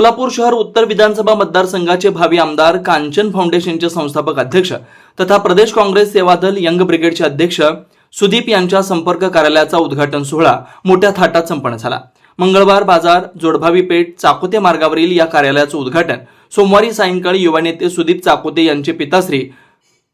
सोलापूर शहर उत्तर विधानसभा मतदारसंघाचे भावी आमदार कांचन फाउंडेशनचे संस्थापक अध्यक्ष तथा प्रदेश काँग्रेस सेवा दल यंग ब्रिगेडचे अध्यक्ष सुदीप यांच्या संपर्क कार्यालयाचा उद्घाटन सोहळा मोठ्या थाटात संपन्न झाला. मंगळवार बाजार जोडभावी पेठ चाकोते मार्गावरील या कार्यालयाचं उद्घाटन. सोमवारी सायंकाळी युवा नेते सुदीप चाकोते यांचे पिताश्री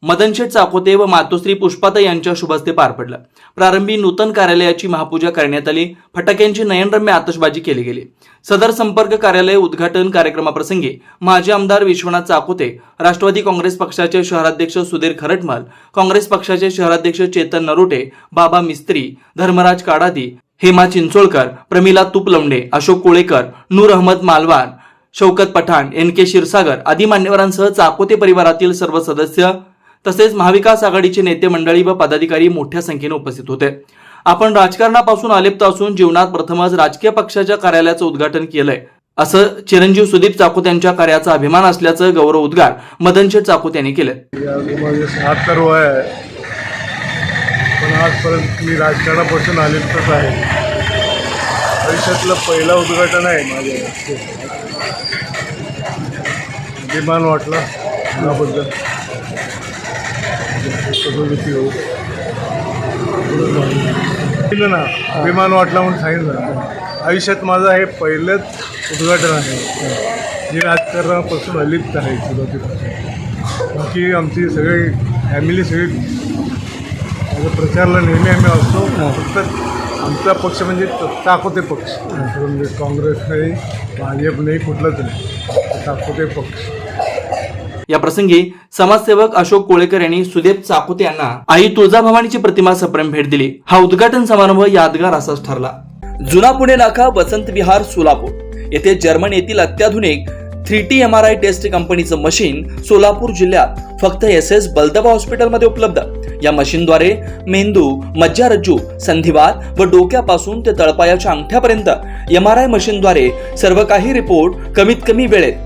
मदनशेठ चाकोते व मातोश्री पुष्पाता यांच्या शुभस्ते पार पडलं. प्रारंभी नूतन कार्यालयाची महापूजा करण्यात आली. फटाक्यांची नयनरम्य आतषबाजी केली गेली. सदर संपर्क कार्यालय उद्घाटन कार्यक्रमाप्रसंगी माजी आमदार विश्वनाथ चाकोते राष्ट्रवादी काँग्रेस पक्षाचे शहराध्यक्ष सुधीर खरटमल काँग्रेस पक्षाचे शहराध्यक्ष चेतन नरोटे बाबा मिस्त्री धर्मराज काडादी हेमा चिंचोळकर प्रमिला तुपलवंडे अशोक कोळेकर नूर अहमद मालवान शौकत पठाण एन के क्षीरसागर आदी मान्यवरांसह चाकोते परिवारातील सर्व सदस्य तसेच महाविकास आघाडीचे नेते मंडळी व पदाधिकारी मोठ्या संख्येने उपस्थित होते. आपण राजकारणापासून आलिप्त असून जीवनात प्रथमच राजकीय पक्षाच्या कार्यालयाचं उद्घाटन केलंय. असं चिरंजीव सुदीप चाकूत यांच्या कार्याचा अभिमान असल्याचं गौरव उद्गार मदनशेठ चाकूत यांनी केलं. शहात्तर वय आहे. पण आजपर्यंत मी राजकारणापासून आलेलंच आहे. आयुष्यातलं पहिलं उद्घाटन आहे माझ्या अभिमान वाटला. त्याबद्दल. सगळं सांगितलं ना अभिमान वाटला म्हणून सांगितलं. आयुष्यात माझं हे पहिलंच उद्घाटन आहे. जे राजकारणापासून अलिप्त आहे सुरुवातीपासून बाकी आमची सगळी फॅमिली सगळी माझ्या प्रचारला नेहमी आम्ही असतो. फक्त आमचा पक्ष म्हणजे ताकोते पक्ष. म्हणजे काँग्रेस नाही भाजप नाही कुठलाच नाही. ताकोते पक्ष. या प्रसंगी समाजसेवक अशोक कोळेकर यांनी सुदेप चाकोते यांना आई तुळजाभवानीची प्रतिमा सप्रेम भेट दिली. हा उद्घाटन समारंभ यादगार असाच ठरला. जुना पुणे नाका वसंत विहार सोलापूर. येथे जर्मन येथील अत्याधुनिक three T M R I test कंपनीचं मशीन सोलापूर जिल्ह्यात फक्त एस एस बलदबा हॉस्पिटलमध्ये उपलब्ध. या मशीनद्वारे मेंदू मज्जारज्जू संधिवात व डोक्यापासून ते तळपायाच्या अंगठ्यापर्यंत एम आर आय मशीनद्वारे सर्व काही रिपोर्ट कमीत कमी वेळेत